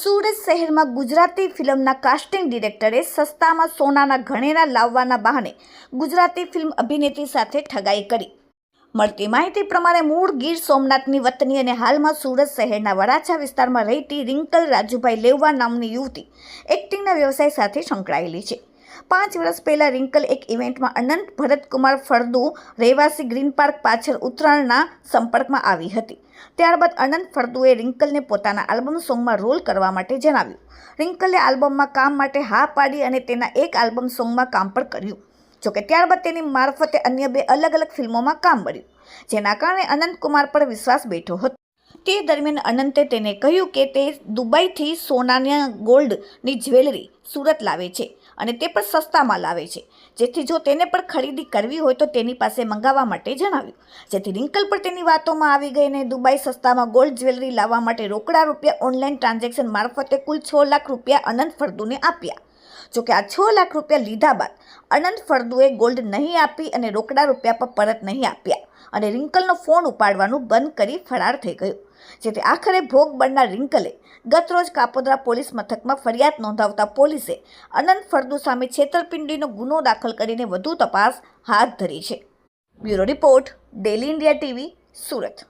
સુરત શહેરમાં ગુજરાતી ફિલ્મના કાસ્ટિંગ ડિરેક્ટરે સસ્તામાં સોનાના ઘણેરા લાવવાના બહાને ગુજરાતી ફિલ્મ અભિનેત્રી સાથે ઠગાઈ કરી. મળતી માહિતી પ્રમાણે મૂળ ગીર સોમનાથની વતની અને હાલમાં સુરત શહેરના વરાછા વિસ્તારમાં રહેતી રિંકલ રાજુભાઈ લેવવા નામની યુવતી એક્ટિંગના વ્યવસાય સાથે સંકળાયેલી છે. પાંચ વર્ષ પહેલાં રિંકલ એક ઇવેન્ટમાં અનંત ભરતકુમાર ફળદુ રહેવાસી ગ્રીન પાર્ક પાછળ ઉત્તરાયણના સંપર્કમાં આવી હતી. ત્યારબાદ અનંત ફળદુએ રિંકલને પોતાના આલ્બમ સોંગમાં રોલ કરવા માટે જણાવ્યું. રિંકલે આલ્બમમાં કામ માટે હા પાડી અને તેના એક આલ્બમ સોંગમાં કામ પણ કર્યું. જોકે ત્યારબાદ તેની મારફતે અન્ય બે અલગ અલગ ફિલ્મોમાં કામ મળ્યું, જેના કારણે અનંત કુમાર પર વિશ્વાસ બેઠો હતો. તે દરમિયાન અનંતે તેને કહ્યું કે તે દુબઈથી સોનાના ગોલ્ડની જ્વેલરી સુરત લાવે છે અને તે પણ સસ્તામાં લાવે છે. જેથી જો તેને પણ ખરીદી કરવી હોય તો તેની પાસે મંગાવવા માટે જણાવ્યું. જેથી રિંકલ પર તેની વાતોમાં આવી ગઈ અને દુબઈ સસ્તામાં ગોલ્ડ જ્વેલરી લાવવા માટે રોકડા રૂપિયા ઓનલાઈન ટ્રાન્ઝેક્શન મારફતે કુલ છ લાખ રૂપિયા અનંત ફળદુને આપ્યા. જોકે આ છ લાખ રૂપિયા લીધા બાદ અનંત ફળદુએ ગોલ્ડ નહીં આપી અને રોકડા રૂપિયા પર પરત નહીં આપ્યા. અને રિંકલનો ફોન ઉપાડવાનું બંધ કરી ફરાર થઈ ગયો. જેથી આખરે ભોગ બનનાર રિંકલે ગતરોજ કાપોદ્રા પોલીસ મથકમાં ફરિયાદ નોંધાવતા પોલીસે અનંત ફળદુ સામે છેતરપિંડીનો ગુનો દાખલ કરીને વધુ તપાસ હાથ ધરી છે. Bureau report, daily India TV, Surat.